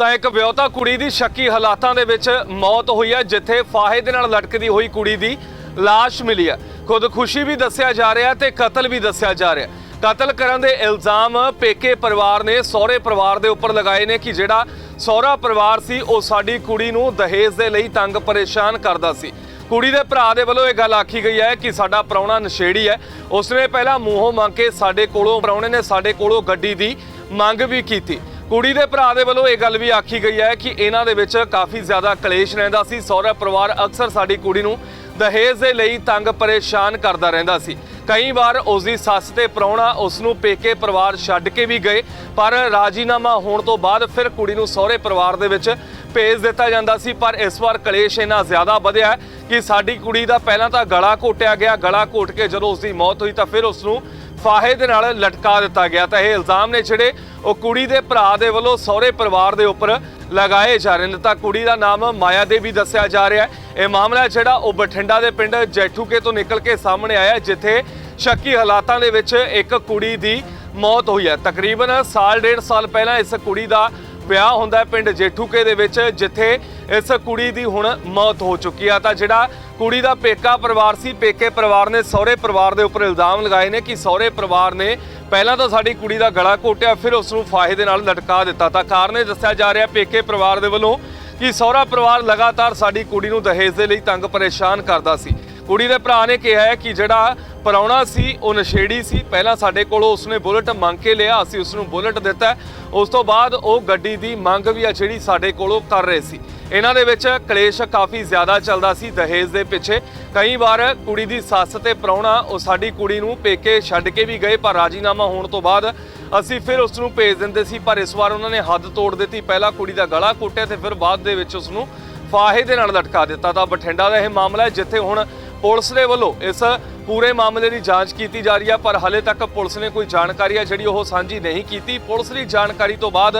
ਤਾਂ ਇੱਕ ਵਿਆਹੁਤਾ ਕੁੜੀ ਦੀ ਸ਼ੱਕੀ ਹਾਲਾਤਾਂ ਦੇ ਵਿੱਚ ਮੌਤ ਹੋਈ ਹੈ, ਜਿੱਥੇ ਫਾਹੇ ਦੇ ਨਾਲ ਲਟਕਦੀ ਹੋਈ ਕੁੜੀ ਦੀ ਲਾਸ਼ ਮਿਲੀ ਹੈ। ਖੁਦਕੁਸ਼ੀ ਵੀ ਦੱਸਿਆ ਜਾ ਰਿਹਾ ਤੇ ਕਤਲ ਵੀ ਦੱਸਿਆ ਜਾ ਰਿਹਾ ਕਤਲ ਕਰਨ ਦੇ ਇਲਜ਼ਾਮ ਪੇਕੇ ਪਰਿਵਾਰ ਨੇ ਸਹੁਰੇ ਪਰਿਵਾਰ ਦੇ ਉੱਪਰ ਲਗਾਏ ਨੇ ਕਿ ਜਿਹੜਾ ਸਹੁਰਾ ਪਰਿਵਾਰ ਸੀ, ਉਹ ਸਾਡੀ ਕੁੜੀ ਨੂੰ ਦਹੇਜ ਦੇ ਲਈ ਤੰਗ ਪਰੇਸ਼ਾਨ ਕਰਦਾ ਸੀ। ਕੁੜੀ ਦੇ ਭਰਾ ਦੇ ਵੱਲੋਂ ਇਹ ਗੱਲ ਆਖੀ ਗਈ ਹੈ ਕਿ ਸਾਡਾ ਪ੍ਰਾਹੁਣਾ ਨਸ਼ੇੜੀ ਹੈ। ਉਸਨੇ ਪਹਿਲਾਂ ਮੂੰਹੋਂ ਮੰਗ ਕੇ ਸਾਡੇ ਕੋਲੋਂ, ਪ੍ਰਾਹੁਣੇ ਨੇ ਸਾਡੇ ਕੋਲੋਂ ਗੱਡੀ ਦੀ ਮੰਗ ਵੀ ਕੀਤੀ। ਕੁੜੀ ਦੇ ਭਰਾ ਦੇ ਵੱਲੋਂ ਇਹ ਗੱਲ ਵੀ ਆਖੀ ਗਈ ਹੈ ਕਿ ਇਹਨਾਂ ਦੇ ਵਿੱਚ ਕਾਫੀ ਜ਼ਿਆਦਾ ਕਲੇਸ਼ ਰਹਿੰਦਾ ਸੀ। ਸਹੁਰਾ ਪਰਿਵਾਰ ਅਕਸਰ ਸਾਡੀ ਕੁੜੀ ਨੂੰ ਦਹੇਜ ਦੇ ਲਈ ਤੰਗ ਪਰੇਸ਼ਾਨ ਕਰਦਾ ਰਹਿੰਦਾ ਸੀ। ਕਈ ਵਾਰ ਉਸ ਦੀ ਸੱਸ ਤੇ ਪ੍ਰਾਹੁਣਾ ਉਸ ਨੂੰ ਪੇਕੇ ਪਰਿਵਾਰ ਛੱਡ ਕੇ ਵੀ ਗਏ, ਪਰ ਰਾਜੀਨਾਮਾ ਹੋਣ ਤੋਂ ਬਾਅਦ ਫਿਰ ਕੁੜੀ ਨੂੰ ਸਹੁਰੇ ਪਰਿਵਾਰ ਦੇ ਵਿੱਚ ਭੇਜ ਦਿੱਤਾ ਜਾਂਦਾ ਸੀ। ਪਰ ਇਸ ਵਾਰ ਕਲੇਸ਼ ਇੰਨਾ ਜ਼ਿਆਦਾ ਵਧਿਆ ਕਿ ਸਾਡੀ ਕੁੜੀ ਦਾ ਪਹਿਲਾਂ ਤਾਂ ਗਲਾ ਘੋਟਿਆ ਗਿਆ। ਗਲਾ ਘੋਟ ਕੇ ਜਦੋਂ ਉਸ ਦੀ ਮੌਤ ਹੋਈ ਤਾਂ ਫਿਰ ਉਸ ਨੂੰ ਫਾਹੇ ਦੇ ਨਾਲ ਲਟਕਾ ਦਿੱਤਾ ਗਿਆ ਤਾਂ ਇਹ ਇਲਜ਼ਾਮ ਨੇ ਜਿਹੜੇ ਉਹ ਕੁੜੀ ਦੇ ਭਰਾ ਦੇ ਵੱਲੋਂ ਸਹੁਰੇ ਪਰਿਵਾਰ ਦੇ ਉੱਪਰ ਲਗਾਏ ਜਾ ਰਹੇ ਨੇ। ਤਾਂ ਕੁੜੀ ਦਾ ਨਾਮ ਮਾਇਆ ਦੇਵੀ ਦੱਸਿਆ ਜਾ ਰਿਹਾ ਹੈ। ਇਹ ਮਾਮਲਾ ਜਿਹੜਾ ਉਹ ਬਠਿੰਡਾ ਦੇ ਪਿੰਡ ਜੈਠੂਕੇ ਤੋਂ ਨਿਕਲ ਕੇ ਸਾਹਮਣੇ ਆਇਆ ਜਿੱਥੇ ਸ਼ੱਕੀ ਹਾਲਾਤਾਂ ਦੇ ਵਿੱਚ ਇੱਕ ਕੁੜੀ ਦੀ ਮੌਤ ਹੋਈ ਹੈ। ਤਕਰੀਬਨ ਸਾਲ ਡੇਢ ਸਾਲ ਪਹਿਲਾਂ ਇਸ ਕੁੜੀ ਦਾ ਵਿਆਹ ਹੁੰਦਾ ਪਿੰਡ ਜੇਠੂਕੇ ਦੇ ਵਿੱਚ, ਜਿੱਥੇ ਇਸ ਕੁੜੀ ਦੀ ਹੁਣ ਮੌਤ ਹੋ ਚੁੱਕੀ ਆ। ਤਾਂ ਜਿਹੜਾ ਕੁੜੀ ਦਾ ਪੇਕਾ ਪਰਿਵਾਰ ਸੀ, ਪੇਕੇ ਪਰਿਵਾਰ ਨੇ ਸਹੁਰੇ ਪਰਿਵਾਰ ਦੇ ਉੱਪਰ ਇਲਜ਼ਾਮ ਲਗਾਏ ਨੇ ਕਿ ਸਹੁਰੇ ਪਰਿਵਾਰ ਨੇ ਪਹਿਲਾਂ ਤਾਂ ਸਾਡੀ ਕੁੜੀ ਦਾ ਗਲਾ ਘੋਟਿਆ, ਫਿਰ ਉਸ ਨੂੰ ਫਾਹੇ ਦੇ ਨਾਲ ਲਟਕਾ ਦਿੱਤਾ। ਤਾਂ ਕਾਰਨ ਇਹ ਦੱਸਿਆ ਜਾ ਰਿਹਾ, ਪੇਕੇ ਪਰਿਵਾਰ ਦੇ ਵੱਲੋਂ ਕਿ ਸਹੁਰਾ ਪਰਿਵਾਰ ਲਗਾਤਾਰ ਸਾਡੀ ਕੁੜੀ ਨੂੰ ਦਹੇਜ ਦੇ ਲਈ ਤੰਗ ਪਰੇਸ਼ਾਨ ਕਰਦਾ ਸੀ। ਕੁੜੀ ਦੇ ਭਰਾ ਨੇ ਕਿਹਾ ਹੈ ਕਿ ਜਿਹੜਾ ਪਰਾਉਣਾ ਸੀ, ਉਹ ਨਸ਼ੇੜੀ ਸੀ। ਪਹਿਲਾਂ ਸਾਡੇ ਕੋਲੋਂ ਉਸਨੇ ਬੁਲਟ ਮੰਗ ਕੇ ਲਿਆ, ਅਸੀਂ ਉਸ ਨੂੰ ਬੁਲਟ ਦਿੱਤਾ। ਉਸ ਤੋਂ ਬਾਅਦ ਉਹ ਗੱਡੀ ਦੀ ਮੰਗ ਵੀ ਆ ਜਿਹੜੀ ਸਾਡੇ ਕੋਲੋਂ ਕਰ ਰਹੇ ਸੀ। ਇਹਨਾਂ ਦੇ ਵਿੱਚ ਕਲੇਸ਼ ਕਾਫੀ ਜ਼ਿਆਦਾ ਚੱਲਦਾ ਸੀ ਦਹੇਜ ਦੇ ਪਿੱਛੇ। ਕਈ ਵਾਰ ਕੁੜੀ ਦੀ ਸੱਸ ਤੇ ਪ੍ਰਾਹੁਣਾ ਉਹ ਸਾਡੀ ਕੁੜੀ ਨੂੰ ਪੇਕੇ ਛੱਡ ਕੇ ਵੀ ਗਏ, ਪਰ ਰਾਜੀਨਾਮਾ ਹੋਣ ਤੋਂ ਬਾਅਦ ਅਸੀਂ ਫਿਰ ਉਸ ਨੂੰ ਭੇਜ ਦਿੰਦੇ ਸੀ। ਪਰ ਇਸ ਵਾਰ ਉਹਨਾਂ ਨੇ ਹੱਦ ਤੋੜ ਦਿੱਤੀ। ਪਹਿਲਾਂ ਕੁੜੀ ਦਾ ਗਲਾ ਕੁੱਟਿਆ ਤੇ ਫਿਰ ਬਾਅਦ ਦੇ ਵਿੱਚ ਉਸ ਨੂੰ ਫਾਹੇ ਦੇ ਨਾਲ ਲਟਕਾ ਦਿੱਤਾ। ਤਾਂ ਬਠਿੰਡਾ ਦਾ ਇਹ ਮਾਮਲਾ ਹੈ, ਜਿੱਥੇ ਹੁਣ ਪੁਲਿਸ ਦੇ ਵੱਲੋਂ ਇਸ ਪੂਰੇ ਮਾਮਲੇ ਦੀ ਜਾਂਚ ਕੀਤੀ ਜਾ ਰਹੀ ਹੈ, ਪਰ ਹਲੇ ਤੱਕ ਪੁਲਿਸ ਨੇ ਕੋਈ ਜਾਣਕਾਰੀ ਹੈ ਜਿਹੜੀ ਉਹ ਸਾਂਝੀ ਨਹੀਂ ਕੀਤੀ। ਪੁਲਿਸ ਦੀ ਜਾਣਕਾਰੀ ਤੋਂ ਬਾਅਦ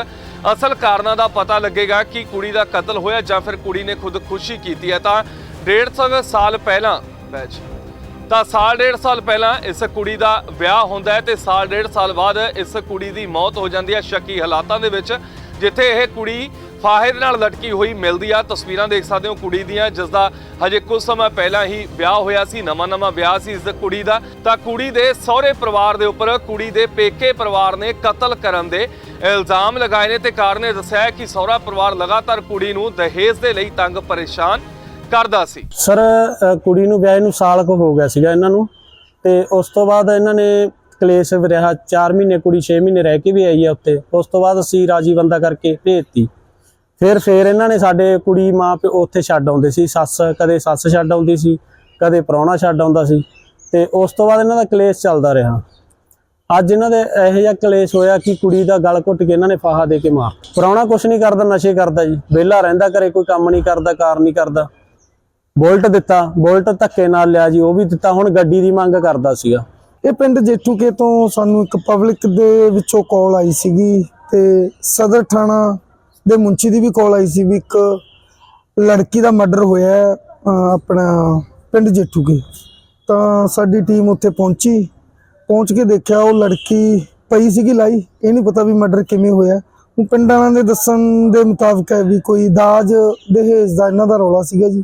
ਅਸਲ ਕਾਰਨਾਂ ਦਾ ਪਤਾ ਲੱਗੇਗਾ ਕਿ ਕੁੜੀ ਦਾ ਕਤਲ ਹੋਇਆ ਜਾਂ ਫਿਰ ਕੁੜੀ ਨੇ ਖੁਦਕੁਸ਼ੀ ਕੀਤੀ ਹੈ। ਤਾਂ 150 ਸਾਲ ਪਹਿਲਾਂ, ਬੈਚ। ਤਾਂ ਸਾਲ ਡੇਢ ਸਾਲ ਪਹਿਲਾਂ ਇਸ ਕੁੜੀ ਦਾ ਵਿਆਹ ਹੁੰਦਾ ਹੈ ਤੇ ਸਾਲ ਡੇਢ ਸਾਲ ਬਾਅਦ ਇਸ ਕੁੜੀ ਦੀ ਮੌਤ ਹੋ ਜਾਂਦੀ ਹੈ। ਸ਼ੱਕੀ ਹਾਲਾਤਾਂ ਦੇ ਵਿੱਚ ਜਿੱਥੇ ਇਹ ਕੁੜੀ ਫਾਹੇ ਦੇ ਨਾਲ ਲਟਕੀ ਹੋਈ ਮਿਲਦੀ ਆ। ਤਸਵੀਰਾਂ ਦੇਖ ਸਕਦੇ ਹੋ ਕੁੜੀ ਦੀਆਂ, ਜਿਸ ਦਾ ਹਜੇ ਕੁਝ ਸਮਾਂ ਪਹਿਲਾਂ ਹੀ ਵਿਆਹ ਹੋਇਆ ਸੀ ਨਵਾਂ ਨਵਾਂ ਵਿਆਹ ਸੀ ਇਸ ਕੁੜੀ ਦਾ। ਤਾਂ ਕੁੜੀ ਦੇ ਸਹੁਰੇ ਪਰਿਵਾਰ ਦੇ ਉੱਪਰ ਕੁੜੀ ਦੇ ਪੇਕੇ ਪਰਿਵਾਰ ਨੇ ਕਤਲ ਕਰਨ ਦੇ ਇਲਜ਼ਾਮ ਲਗਾਏ ਨੇ ਤੇ ਕਾਰਨ ਇਹ ਦੱਸਿਆ ਕਿ ਸਹੁਰਾ ਪਰਿਵਾਰ ਲਗਾਤਾਰ ਕੁੜੀ ਨੂੰ ਦਹੇਜ ਦੇ ਲਈ ਤੰਗ ਪਰੇਸ਼ਾਨ ਕਰਦਾ ਸੀ। ਸਰ ਕੁੜੀ ਨੂੰ ਵਿਆਹ ਨੂੰ ਸਾਲ ਕੁ ਹੋ ਗਿਆ ਸੀਗਾ ਇਹਨਾਂ ਨੂੰ ਤੇ ਉਸ ਤੋਂ ਬਾਅਦ ਇਹਨਾਂ ਨੇ ਕਲੇਸ਼ ਰਿਹਾ 4 ਮਹੀਨੇ ਕੁੜੀ 6 ਮਹੀਨੇ ਰਹਿ ਕੇ ਵੀ ਆਈ ਆ ਉੱਤੇ ਉਸ ਤੋਂ ਬਾਅਦ ਅਸੀਂ ਰਾਜੀ ਬੰਦਾ ਕਰਕੇ ਭੇਜਤੀ ਫਿਰ ਫੇਰ ਇਹਨਾਂ ਨੇ ਸਾਡੇ ਕੁੜੀ ਮਾਂ ਪਿਓ ਉੱਥੇ ਛੱਡ ਆਉਂਦੇ ਸੀ, ਸੱਸ ਕਦੇ ਸੱਸ ਛੱਡ ਆਉਂਦੀ ਸੀ, ਕਦੇ ਪ੍ਰਾਹੁਣਾ ਛੱਡ ਆਉਂਦਾ ਸੀ ਤੇ ਉਸ ਤੋਂ ਬਾਅਦ ਇਹਨਾਂ ਦਾ ਕਲੇਸ਼ ਚੱਲਦਾ ਰਿਹਾ। ਅੱਜ ਇਹਨਾਂ ਦੇ ਇਹੋ ਜਿਹਾ ਕਲੇਸ਼ ਹੋਇਆ ਕਿ ਕੁੜੀ ਦਾ ਗਲ ਘੁੱਟ ਕੇ ਇਹਨਾਂ ਨੇ ਫਾਹਾ ਦੇ ਕੇ ਮਾਰ ਪ੍ਰਾਹੁਣਾ ਕੁਛ ਨਹੀਂ ਕਰਦਾ, ਨਸ਼ੇ ਕਰਦਾ ਜੀ। ਵਿਹਲਾ ਰਹਿੰਦਾ ਘਰੇ, ਕੋਈ ਕੰਮ ਨਹੀਂ ਕਰਦਾ, ਕਾਰ ਨਹੀਂ ਕਰਦਾ। ਬੋਲਟ ਦਿੱਤਾ, ਬੋਲਟ ਧੱਕੇ ਨਾਲ ਲਿਆ ਜੀ, ਉਹ ਵੀ ਦਿੱਤਾ। ਹੁਣ ਗੱਡੀ ਦੀ ਮੰਗ ਕਰਦਾ ਸੀਗਾ। ਇਹ ਪਿੰਡ ਜੇਠੂਕੇ ਤੋਂ ਸਾਨੂੰ ਇੱਕ ਪਬਲਿਕ ਦੇ ਵਿੱਚੋਂ ਕਾਲ ਆਈ ਸੀਗੀ ਤੇ ਸਦਰ ਥਾਣਾ ਦੇ ਮੁੰਚੀ ਦੀ ਵੀ ਕਾਲ ਆਈ ਸੀ ਵੀ ਇੱਕ ਲੜਕੀ ਦਾ ਮਰਡਰ ਹੋਇਆ ਹੈ, ਆਪਣਾ ਪਿੰਡ ਜੇਠੂਕੇ ਤਾਂ ਸਾਡੀ ਟੀਮ ਉੱਥੇ ਪਹੁੰਚੀ ਪਹੁੰਚ ਕੇ ਦੇਖਿਆ ਉਹ ਲੜਕੀ ਪਈ ਸੀਗੀ ਲਾਈ ਇਹ ਨਹੀਂ ਪਤਾ ਵੀ ਮਰਡਰ ਕਿਵੇਂ ਹੋਇਆ। ਉਹ ਪਿੰਡਾਂ ਵਾਲਿਆਂ ਦੇ ਦੱਸਣ ਦੇ ਮੁਤਾਬਕ ਹੈ ਵੀ ਕੋਈ ਦਾਜ ਦਹੇਜ ਦਾ ਇਹਨਾਂ ਦਾ ਰੌਲਾ ਸੀਗਾ ਜੀ।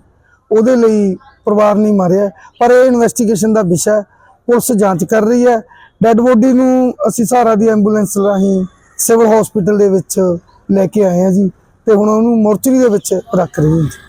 ਉਹਦੇ ਲਈ ਪਰਿਵਾਰ ਨਹੀਂ ਮਾਰਿਆ ਪਰ ਇਹ ਇਨਵੈਸਟੀਗੇਸ਼ਨ ਦਾ ਵਿਸ਼ਾ ਹੈ ਪੁਲਿਸ ਜਾਂਚ ਕਰ ਰਹੀ ਹੈ। ਡੈੱਡ ਬੋਡੀ ਨੂੰ ਅਸੀਂ ਸਹਾਰਾ ਦੀ ਐਂਬੂਲੈਂਸ ਰਾਹੀਂ ਸਿਵਲ ਹਸਪੀਟਲ ਦੇ ਵਿੱਚ ਲੈ ਕੇ ਆਏ ਹਾਂ ਜੀ, ਤੇ ਹੁਣ ਉਹਨੂੰ ਮੋਰਚਰੀ ਦੇ ਵਿੱਚ ਰੱਖ ਰਹੇ ਹਾਂ ਜੀ।